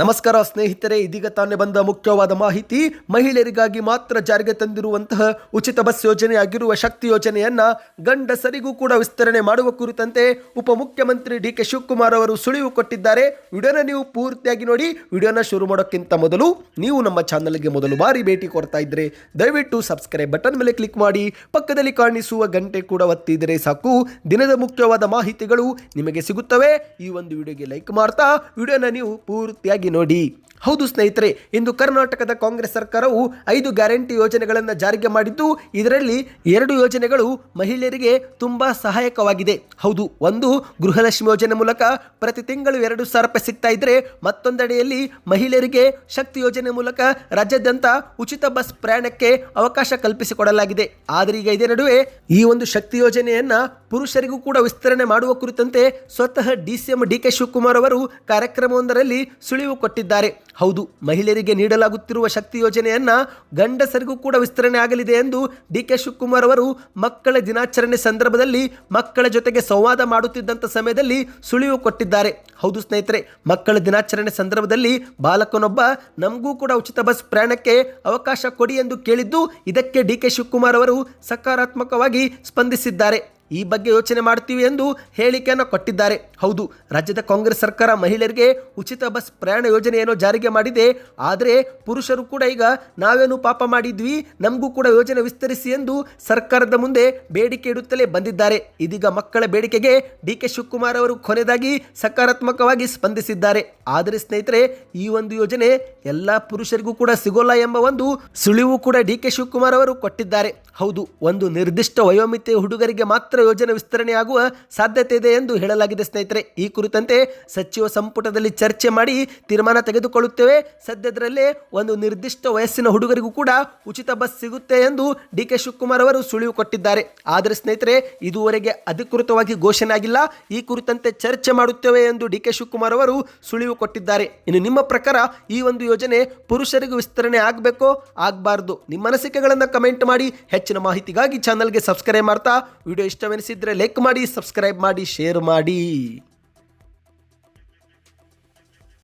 ನಮಸ್ಕಾರ ಸ್ನೇಹಿತರೆ, ಇದೀಗ ತಾನೇ ಬಂದ ಮುಖ್ಯವಾದ ಮಾಹಿತಿ. ಮಹಿಳೆಯರಿಗಾಗಿ ಮಾತ್ರ ಜಾರಿಗೆ ತಂದಿರುವಂತಹ ಉಚಿತ ಬಸ್ ಯೋಜನೆ ಆಗಿರುವ ಶಕ್ತಿ ಯೋಜನೆಯನ್ನ ಗಂಡಸರಿಗೂ ಕೂಡ ವಿಸ್ತರಣೆ ಮಾಡುವ ಕುರಿತಂತೆ ಉಪಮುಖ್ಯಮಂತ್ರಿ ಡಿ ಕೆ ಶಿವಕುಮಾರ್ ಅವರು ಸುಳಿವು ಕೊಟ್ಟಿದ್ದಾರೆ. ವಿಡಿಯೋನ ನೀವು ಪೂರ್ತಿಯಾಗಿ ನೋಡಿ, ವಿಡಿಯೋನ ಶುರು ಮಾಡೋಕ್ಕಿಂತ ಮೊದಲು ನೀವು ನಮ್ಮ ಚಾನಲ್ಗೆ ಮೊದಲು ಬಾರಿ ಭೇಟಿ ಕೊಡ್ತಾ ಇದ್ರೆ, ದಯವಿಟ್ಟು ಸಬ್ಸ್ಕ್ರೈಬ್ ಬಟನ್ ಮೇಲೆ ಕ್ಲಿಕ್ ಮಾಡಿ, ಪಕ್ಕದಲ್ಲಿ ಕಾಣಿಸುವ ಗಂಟೆ ಕೂಡ ಒತ್ತಿದರೆ ಸಾಕು. ದಿನದ ಮುಖ್ಯವಾದ ಮಾಹಿತಿಗಳು ನಿಮಗೆ ಸಿಗುತ್ತವೆ. ಈ ಒಂದು ವಿಡಿಯೋಗೆ ಲೈಕ್ ಮಾಡ್ತಾ, ವಿಡಿಯೋನ ನೀವು ಪೂರ್ತಿಯಾಗಿ ನೋಡಿ. ಹೌದು ಸ್ನೇಹಿತರೆ, ಇಂದು ಕರ್ನಾಟಕದ ಕಾಂಗ್ರೆಸ್ ಸರ್ಕಾರವು ಐದು ಗ್ಯಾರಂಟಿ ಯೋಜನೆಗಳನ್ನು ಜಾರಿಗೆ ಮಾಡಿದ್ದು, ಇದರಲ್ಲಿ ಎರಡು ಯೋಜನೆಗಳು ಮಹಿಳೆಯರಿಗೆ ತುಂಬಾ ಸಹಾಯಕವಾಗಿದೆ. ಹೌದು, ಒಂದು ಗೃಹಲಕ್ಷ್ಮಿ ಯೋಜನೆ ಮೂಲಕ ಪ್ರತಿ ತಿಂಗಳು ಎರಡು ಸಾವಿರ ರೂಪಾಯಿ ಸಿಗ್ತಾ ಇದ್ರೆ, ಮತ್ತೊಂದೆಡೆಯಲ್ಲಿ ಮಹಿಳೆಯರಿಗೆ ಶಕ್ತಿ ಯೋಜನೆ ಮೂಲಕ ರಾಜ್ಯಾದ್ಯಂತ ಉಚಿತ ಬಸ್ ಪ್ರಯಾಣಕ್ಕೆ ಅವಕಾಶ ಕಲ್ಪಿಸಿಕೊಡಲಾಗಿದೆ. ಆದರೆ ಈಗ ಇದೇ ನಡುವೆ ಈ ಒಂದು ಶಕ್ತಿ ಯೋಜನೆಯನ್ನ ಪುರುಷರಿಗೂ ಕೂಡ ವಿಸ್ತರಣೆ ಮಾಡುವ ಕುರಿತಂತೆ ಸ್ವತಃ D C D K Shivakumar ಅವರು ಕಾರ್ಯಕ್ರಮವೊಂದರಲ್ಲಿ ಸುಳಿವು ಕೊಟ್ಟಿದ್ದಾರೆ. ಹೌದು, ಮಹಿಳೆಯರಿಗೆ ನೀಡಲಾಗುತ್ತಿರುವ ಶಕ್ತಿ ಯೋಜನೆಯನ್ನ ಗಂಡಸರಿಗೂ ಕೂಡ ವಿಸ್ತರಣೆ ಆಗಲಿದೆ ಎಂದು ಡಿ ಕೆ ಶಿವಕುಮಾರ್ ಅವರು ಮಕ್ಕಳ ದಿನಾಚರಣೆ ಸಂದರ್ಭದಲ್ಲಿ ಮಕ್ಕಳ ಜೊತೆಗೆ ಸಂವಾದ ಮಾಡುತ್ತಿದ್ದಂಥ ಸಮಯದಲ್ಲಿ ಸುಳಿವು ಕೊಟ್ಟಿದ್ದಾರೆ. ಹೌದು ಸ್ನೇಹಿತರೆ, ಮಕ್ಕಳ ದಿನಾಚರಣೆ ಸಂದರ್ಭದಲ್ಲಿ ಬಾಲಕನೊಬ್ಬ ನಮಗೂ ಕೂಡ ಉಚಿತ ಬಸ್ ಪ್ರಯಾಣಕ್ಕೆ ಅವಕಾಶ ಕೊಡಿ ಎಂದು ಕೇಳಿದ್ದು ಇದಕ್ಕೆ ಡಿ ಕೆ ಶಿವಕುಮಾರ್ ಅವರು ಸಕಾರಾತ್ಮಕವಾಗಿ ಸ್ಪಂದಿಸಿದ್ದಾರೆ. ಈ ಬಗ್ಗೆ ಯೋಚನೆ ಮಾಡ್ತೀವಿ ಎಂದು ಹೇಳಿಕೆಯನ್ನು ಕೊಟ್ಟಿದ್ದಾರೆ. ಹೌದು, ರಾಜ್ಯದ ಕಾಂಗ್ರೆಸ್ ಸರ್ಕಾರ ಮಹಿಳೆಯರಿಗೆ ಉಚಿತ ಬಸ್ ಪ್ರಯಾಣ ಯೋಜನೆಯನ್ನು ಜಾರಿಗೆ ಮಾಡಿದೆ. ಆದರೆ ಪುರುಷರು ಕೂಡ ಈಗ ನಾವೇನು ಪಾಪ ಮಾಡಿದ್ವಿ, ನಮಗೂ ಕೂಡ ಯೋಜನೆ ವಿಸ್ತರಿಸಿ ಎಂದು ಸರ್ಕಾರದ ಮುಂದೆ ಬೇಡಿಕೆ ಇಡುತ್ತಲೇ ಬಂದಿದ್ದಾರೆ. ಇದೀಗ ಮಕ್ಕಳ ಬೇಡಿಕೆಗೆ ಡಿ ಕೆ ಶಿವಕುಮಾರ್ ಅವರು ಕೊನೆಯದಾಗಿ ಸಕಾರಾತ್ಮಕವಾಗಿ ಸ್ಪಂದಿಸಿದ್ದಾರೆ. ಆದರೆ ಸ್ನೇಹಿತರೆ, ಈ ಒಂದು ಯೋಜನೆ ಎಲ್ಲ ಪುರುಷರಿಗೂ ಕೂಡ ಸಿಗೋಲ್ಲ ಎಂಬ ಒಂದು ಸುಳಿವು ಕೂಡ ಡಿ ಕೆ ಶಿವಕುಮಾರ್ ಅವರು ಕೊಟ್ಟಿದ್ದಾರೆ. ಹೌದು, ಒಂದು ನಿರ್ದಿಷ್ಟ ವಯೋಮಿತಿಯ ಹುಡುಗರಿಗೆ ಮಾತ್ರ ಯೋಜನೆ ವಿಸ್ತರಣೆಯಾಗುವ ಸಾಧ್ಯತೆ ಇದೆ ಎಂದು ಹೇಳಲಾಗಿದೆ ಸ್ನೇಹಿತರೆ. ಈ ಕುರಿತಂತೆ ಸಚಿವ ಸಂಪುಟದಲ್ಲಿ ಚರ್ಚೆ ಮಾಡಿ ತೀರ್ಮಾನ ತೆಗೆದುಕೊಳ್ಳುತ್ತೇವೆ. ಸದ್ಯದರಲ್ಲೇ ಒಂದು ನಿರ್ದಿಷ್ಟ ವಯಸ್ಸಿನ ಹುಡುಗರಿಗೂ ಕೂಡ ಉಚಿತ ಬಸ್ ಸಿಗುತ್ತೆ ಎಂದು ಡಿ ಕೆ ಶಿವಕುಮಾರ್ ಅವರು ಸುಳಿವು ಕೊಟ್ಟಿದ್ದಾರೆ. ಆದರೆ ಸ್ನೇಹಿತರೆ, ಇದುವರೆಗೆ ಅಧಿಕೃತವಾಗಿ ಘೋಷಣೆ ಆಗಿಲ್ಲ. ಈ ಕುರಿತಂತೆ ಚರ್ಚೆ ಮಾಡುತ್ತೇವೆ ಎಂದು ಡಿ ಕೆ ಶಿವಕುಮಾರ್ ಅವರು ಸುಳಿವು ಕೊಟ್ಟಿದ್ದಾರೆ. ಇನ್ನು ನಿಮ್ಮ ಪ್ರಕಾರ ಈ ಒಂದು ಯೋಜನೆ ಪುರುಷರಿಗೂ ವಿಸ್ತರಣೆ ಆಗಬೇಕೋ? ಆಗಬಾರ್ದು. ನಿಮ್ಮ ಅನಿಸಿಕೆಗಳನ್ನು ಕಮೆಂಟ್ ಮಾಡಿ. ಹೆಚ್ಚಿನ ಮಾಹಿತಿಗಾಗಿ ಚಾನಲ್ಗೆ ಸಬ್ಸ್ಕ್ರೈಬ್ ಮಾಡ್ತಾ. ವಿಡಿಯೋ ಇಷ್ಟವೆನಿಸಿದ್ರೆ ಲೈಕ್ ಮಾಡಿ, ಸಬ್ಸ್ಕ್ರೈಬ್ ಮಾಡಿ, ಶೇರ್ ಮಾಡಿ.